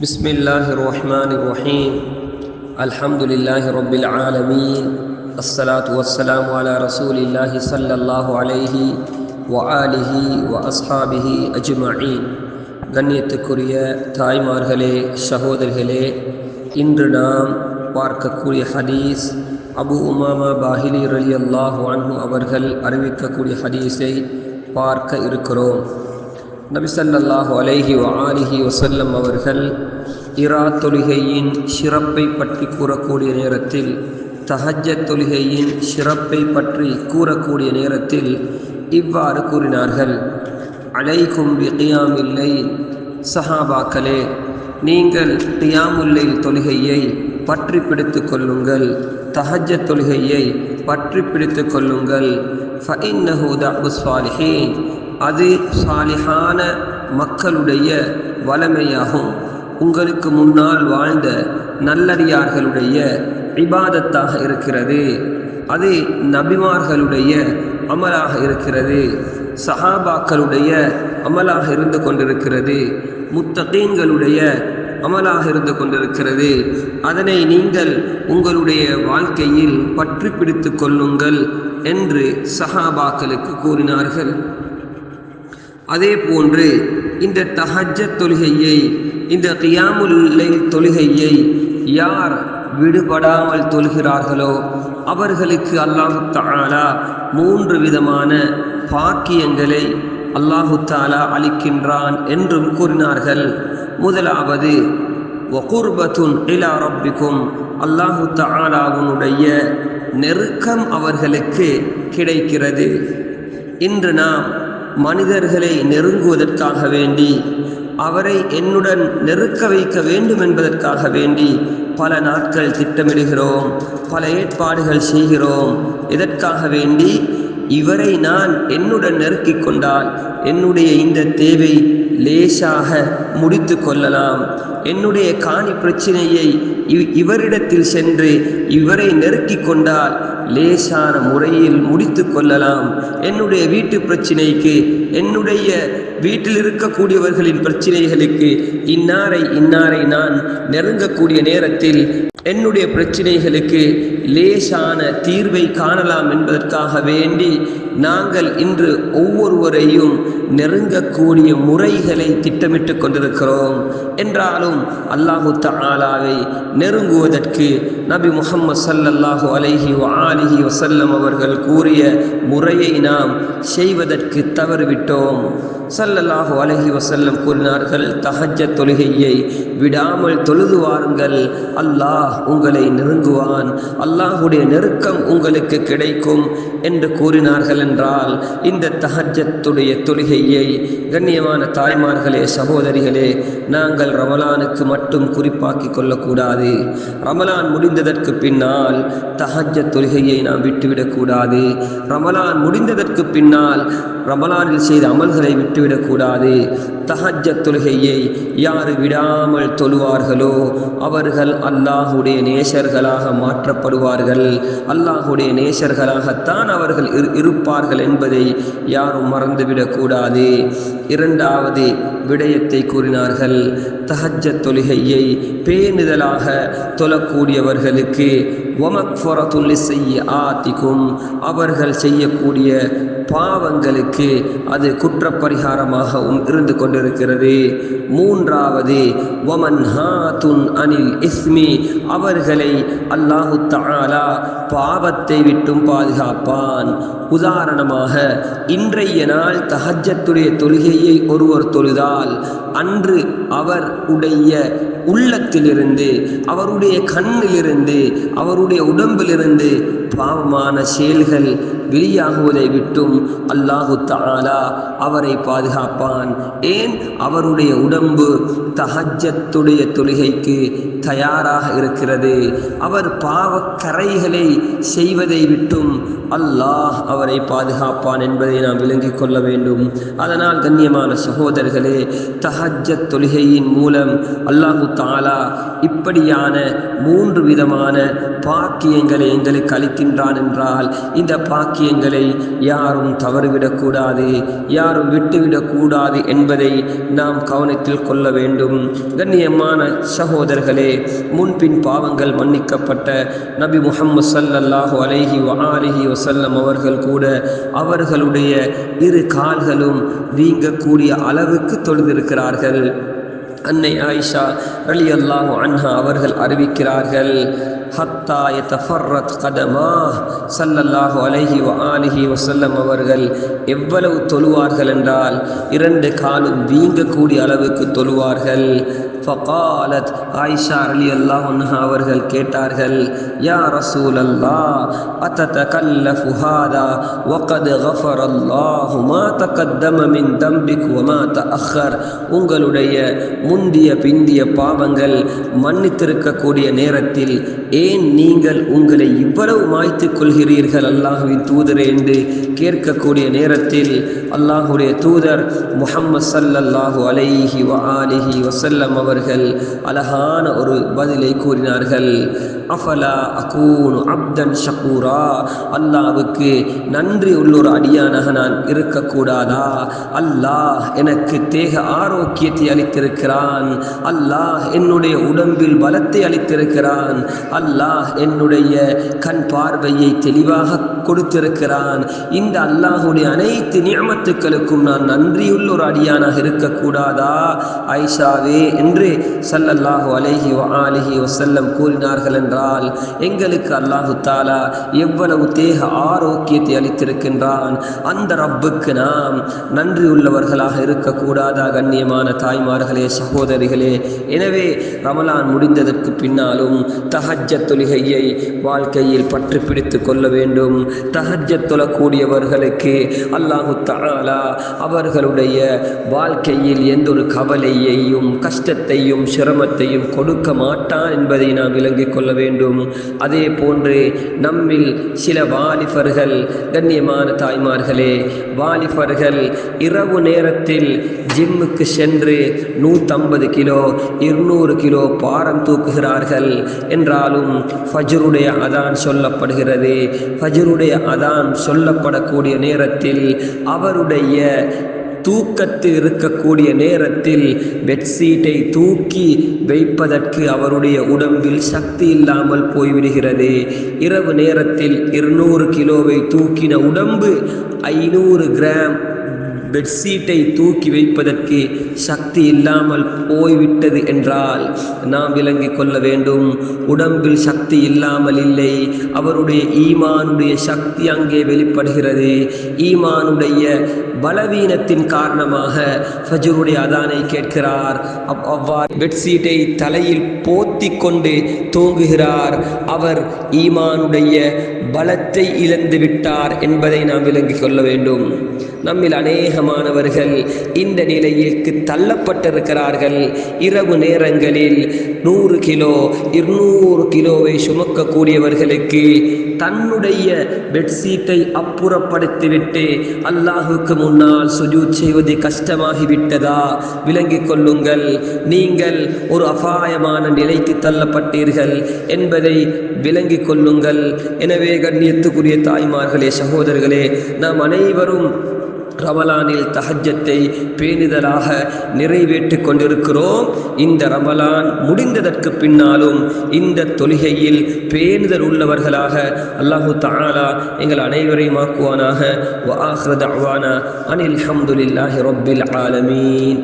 بسم الله الرحمن الرحيم الحمد لله رب العالمين الصلاة والسلام على رسول الله صلى الله عليه وآله وأصحابه أجمعين கண்ணியத்துக்குரிய தாய்மார்களே சகோதரிகளே இன்று நாம் பார்க்கக்கூடிய ஹதீஸ் அபு உமாமா பாஹிலி ரலி அல்லாஹு அன்ஹு அவர்கள் அறிவிக்கக்கூடிய ஹதீஸை பார்க்க இருக்கிறோம் நபிசல்லாஹு அலைஹி ஆலிஹி வசல்லம் அவர்கள் இரா தொழுகையின் சிறப்பை பற்றி கூறக்கூடிய நேரத்தில் தஹஜ்ஜத் தொழுகையின் சிறப்பை பற்றி கூறக்கூடிய நேரத்தில் இவ்வாறு கூறினார்கள். அலைக்கும் பிகியாமில்லை சஹாபாக்களே நீங்கள் கியாமுல்லை தொழுகையை பற்றி பிடித்து கொள்ளுங்கள். தஹஜ தொழுகையை பற்றி பிடித்து கொள்ளுங்கள். ஃபஇன்னஹு தஅபு அது சாலிஹான மக்களுடைய வளமையாகும். உங்களுக்கு முன்னால் வாழ்ந்த நல்லடியார்களுடைய இபாதத்தாக இருக்கிறது. அது நபிமார்களுடைய அமலாக இருக்கிறது. சஹாபாக்களுடைய அமலாக இருந்து கொண்டிருக்கிறது. முத்தகீன்களுடைய அமலாக இருந்து கொண்டிருக்கிறது. அதனை நீங்கள் உங்களுடைய வாழ்க்கையில் பற்றி பிடித்து கொள்ளுங்கள் என்று சஹாபாக்களுக்கு கூறினார்கள். அதே போன்று இந்த தஹஜ தொழுகையை இந்த கியாமுல்லை தொழுகையை யார் விடுபடாமல் தொழுகிறார்களோ அவர்களுக்கு அல்லாஹு தாலா மூன்று விதமான பாக்கியங்களை அல்லாஹு தாலா அளிக்கின்றான் என்றும் கூறினார்கள். முதலாவது ஒகுர்பத்துன் இலா ரப்பிக்கும் அல்லாஹு தாலாவுனுடைய நெருக்கம் அவர்களுக்கு கிடைக்கிறது. இன்று நாம் மனிதர்களை நெருங்குவதற்காக வேண்டி அவரை என்னுடன் நெருக்க வைக்க வேண்டும் என்பதற்காக வேண்டி பல நாட்கள் திட்டமிடுகிறோம் பல ஏற்பாடுகள் செய்கிறோம். இதற்காக வேண்டி இவரை நான் என்னுடன் நெருக்கிக் கொண்டால் என்னுடைய இந்த தேவை லேசாக முடித்து கொள்ளலாம். என்னுடைய காணி பிரச்சனையை இவரிடத்தில் சென்று இவரை நெருக்கிக் கொண்டால் லேசான முறையில் முடித்து கொள்ளலாம். என்னுடைய வீட்டு பிரச்சினைக்கு என்னுடைய வீட்டில் இருக்கக்கூடியவர்களின் பிரச்சனைகளுக்கு இன்னாரை இன்னாரை நான் நெருங்கக்கூடிய நேரத்தில் என்னுடைய பிரச்சனைகளுக்கு லேசான தீர்வை காணலாம் என்பதற்காக வேண்டி நாங்கள் இன்று ஒவ்வொருவரையும் நெருங்கக்கூடிய முறைகளை திட்டமிட்டு கொண்டிருக்கிறோம் என்றாலும் அல்லாஹு தாலாவை நெருங்குவதற்கு நபி முகம்மது சல்லல்லாஹு அலஹி ஆலிஹி வசல்லம் அவர்கள் கூறிய முறையை நாம் செய்வதற்கு தவறுவிட்டோம். சல்லல்லாஹு அலஹி வசல்லம் கூறினார்கள் தஹஜ தொழுகையை விடாமல் தொழுது வாருங்கள். அல்லாஹ் உங்களை நெருங்குவான். அல்லாஹுடைய நெருக்கம் உங்களுக்கு கிடைக்கும் என்று கூறினார்கள் என்றால் இந்த தஹஜத்துடைய தொழுகையை கண்ணியமான தாய்மார்களே சகோதரிகளே நாங்கள் ரமலானுக்கு மட்டும் குறிப்பாக்கி கொள்ளக்கூடாது. ரமலான் முடிந்ததற்கு பின்னால் தஹஜ தொழுகையை நாம் விட்டுவிடக்கூடாது ரமலான் முடிந்ததற்கு பின்னால் ரமலானில் செய்த அமல்களை விட்டுவிடக்கூடாது தஹஜ தொழுகையை யார் விடாமல் தொழுவார்களோ அவர்கள் அல்லாஹுடைய நேசர்களாக மாற்றப்படுவார்கள். அல்லாஹுடைய நேசர்களாகத்தான் அவர்கள் இருப்பார்கள் என்பதை யாரும் மறந்துவிடக்கூடாது இரண்டாவது விடயத்தை கூறினார்கள். தஹஜ தொழுகையை பேணுதலாக தொழக்கூடியவர்களுக்கு ஒமக்ஃபரத்துல்லி செய்ய ஆத்திக்கும் அவர்கள் செய்யக்கூடிய பாவங்களுக்கு அது குற்றப்பரிகாரமாகவும் இருந்து கொண்டிருக்கிறது. மூன்றாவது ஒமன் ஹாத்துன் அனில் இஸ்மி அவர்களை அல்லாஹு தாலா பாவத்தை விட்டும் பாதுகாப்பான். உதாரணமாக இன்றைய நாள் தஹஜத்துடைய தொழுகையை ஒருவர் தொழுதால் அன்று அவர் உடைய உள்ளத்திலிருந்து அவருடைய கண்ணிலிருந்து அவருடைய உடம்பிலிருந்து பாவமான செயல்கள் வெளியாகுவதை விட்டும் அல்லாஹு தாலா அவரை பாதுகாப்பான். ஏன்? அவருடைய உடம்பு தஹஜத்துடைய தொழுகைக்கு தயாராக இருக்கிறது. அவர் பாவக்கரைகளை செய்வதை விட்டும் அல்லாஹ் அவரை பாதுகாப்பான் என்பதை நாம் விளங்கிக் கொள்ள வேண்டும். அதனால் கண்ணியமான சகோதரர்களே தஹஜத் தொழுகையின் மூலம் அல்லாஹு தாலா இப்படியான மூன்று விதமான பாக்கியங்களை எங்களுக்கு அளிக்கின்றான் என்றால் இந்த பாக்கிய வாக்கியங்களை யாரும் தவறிவிடக்கூடாது யாரும் விட்டுவிடக்கூடாது என்பதை நாம் கவனத்தில் கொள்ள வேண்டும். கண்ணியமான சகோதரர்களே முன்பின் பாவங்கள் மன்னிக்கப்பட்ட நபி முகம்மது சல்லல்லாஹு அலைஹி வஆலிஹி வசல்லம் அவர்கள் கூட அவர்களுடைய இரு கால்களும் வீங்கக்கூடிய அளவுக்கு தொழுதிருக்கிறார்கள். அன்னை ஆயிஷா அலி அல்லாஹு அன்ஹா அவர்கள் அறிவிக்கிறார்கள் ஹத்தா எத்தஃபர்ரத் கதமா சல்லல்லாஹு அலஹி வ ஆலிஹி வசல்லம் அவர்கள் எவ்வளவு தொழுவார்கள் என்றால் இரண்டு காலும் வீங்கக்கூடிய அளவுக்கு தொழுவார்கள் ஃபகாலத் ஆயிஷா அலி அல்லாஹ் அவர்கள் கேட்டார்கள் யா ரசூல் அல்லா அத்தத கல்ல ஃபுஹாதா வகத் கஃபர் அல்லாஹு மா தகத்தம மின் தம்பிக் த அஹர் உங்களுடைய முந்திய பிந்திய பாவங்கள் மன்னித்திருக்கக்கூடிய நேரத்தில் ஏன் நீங்கள் உங்களை இவ்வளவு மாய்த்து கொள்கிறீர்கள் அல்லாஹுவின் தூதர் என்று கேட்கக்கூடிய நேரத்தில் அல்லாஹுடைய தூதர் முஹம்மது சல்லல்லாஹு அலைஹி வ ஆலிஹி வசல்லம் அவர்கள் அழகான ஒரு பதிலை கூறினார்கள். அஃபலா அகூனு அப்தன் ஷக்கூரா அல்லாவுக்கு நன்றி உள்ளொரு அடியானாக நான் இருக்கக்கூடாதா? அல்லாஹ் எனக்கு தேக ஆரோக்கியத்தை அளித்திருக்கிறான். அல்லாஹ் என்னுடைய உடம்பில் பலத்தை அளித்திருக்கிறான். அல்லாஹ் என்னுடைய கண் பார்வையை தெளிவாக கொடுத்திருக்கிறான். இந்த அல்லாஹுடைய அனைத்து நியமத்துக்களுக்கும் நான் நன்றியுள்ள ஒரு அடியானாக இருக்கக்கூடாதா? ஐஷாவே என்று சல்லல்லாஹு அலைஹி வ ஆலிஹி வசல்லம் கூறினார்கள் என்றால் எங்களுக்கு அல்லாஹு தாலா எவ்வளவு தேக ஆரோக்கியத்தை அளித்திருக்கின்றான். அந்த ரப்புக்கு நாம் நன்றி உள்ளவர்களாக இருக்கக்கூடாதா கண்ணியமான தாய்மார்களே சகோதரிகளே? எனவே ரமலான் முடிந்ததற்கு பின்னாலும் தஹஜ்ஜ தொழுகையை வாழ்க்கையில் பற்றி பிடித்து கொள்ள வேண்டும். தஹஜ்ஜ தொழக்கூடியவர்களுக்கு அல்லாஹு தாலா அவர்களுடைய வாழ்க்கையில் எந்த ஒரு கவலையையும் கஷ்டத்தையும் சிரமத்தையும் கொடுக்க மாட்டான் என்பதை நாம் விளங்கிக் கொள்ள வேண்டும். அதே போன்று நம்மில் சில வாலிபர்கள் கண்ணியமான தாய்மார்களே வாலிபர்கள் இரவு நேரத்தில் ஜிம்முக்கு சென்று நூற்றம்பது கிலோ இருநூறு கிலோ பாரம் தூக்குகிறார்கள். என்றாலும் ஃபஜ்ருடைய அதான் சொல்லப்படுகிறது. ஃபஜ்ருடைய அதான் சொல்லப்படக்கூடிய நேரத்தில் அவருடைய தூக்கத்தில் இருக்கக்கூடிய நேரத்தில் பெட்ஷீட்டை தூக்கி வைப்பதற்கு அவருடைய உடம்பில் சக்தி இல்லாமல் போய்விடுகிறது. இரவு நேரத்தில் இருநூறு கிலோவை தூக்கின உடம்பு ஐநூறு கிராம் பெட்ஷீட்டை தூக்கி வைப்பதற்கு சக்தி இல்லாமல் போய்விட்டது என்றால் நாம் விளங்கிக் கொள்ள வேண்டும். உடம்பில் சக்தி இல்லாமல் இல்லை. அவருடைய ஈமானுடைய சக்தி அங்கே வெளிப்படுகிறது. ஈமானுடைய பலவீனத்தின் காரணமாக ஃபஜருடைய அதானை கேட்கிறார். அவ் அவ்வாறு பெட்ஷீட்டை தலையில் போத்தி கொண்டு தூங்குகிறார். அவர் ஈமானுடைய பலத்தை இழந்து விட்டார் என்பதை நாம் விளங்கிக் கொள்ள வேண்டும். நம்மில் அநேகமானவர்கள் இந்த நிலையிற்கு தள்ளப்பட்டிருக்கிறார்கள். இரவு நேரங்களில் நூறு கிலோ இருநூறு கிலோவை சுமக்கக்கூடியவர்களுக்கு தன்னுடைய பெட்ஷீட்டை அப்புறப்படுத்திவிட்டு அல்லாஹுக்கு முன்னால் சுஜூத் செய்வது கஷ்டமாகிவிட்டதா? விளங்கிக் கொள்ளுங்கள். நீங்கள் ஒரு அபாயமான நிலைக்கு தள்ளப்பட்டீர்கள் என்பதை விளங்கிக் கொள்ளுங்கள். எனவே கண்ணியத்துக்குரிய தாய்மார்களே சகோதரர்களே நாம் அனைவரும் ரமலானில் தஹஜத்தை பேணிதலாக நிறைவேற்றி கொண்டிருக்கிறோம். இந்த ரமலான் முடிந்ததற்கு பின்னாலும் இந்த தொழுகையில் பேணுதல் உள்ளவர்களாக அல்லாஹு தாலா எங்கள் அனைவரையும் ஆக்குவானாக. அனில் ஹம்துலில்லாஹி ரப்பில் ஆலமீன்.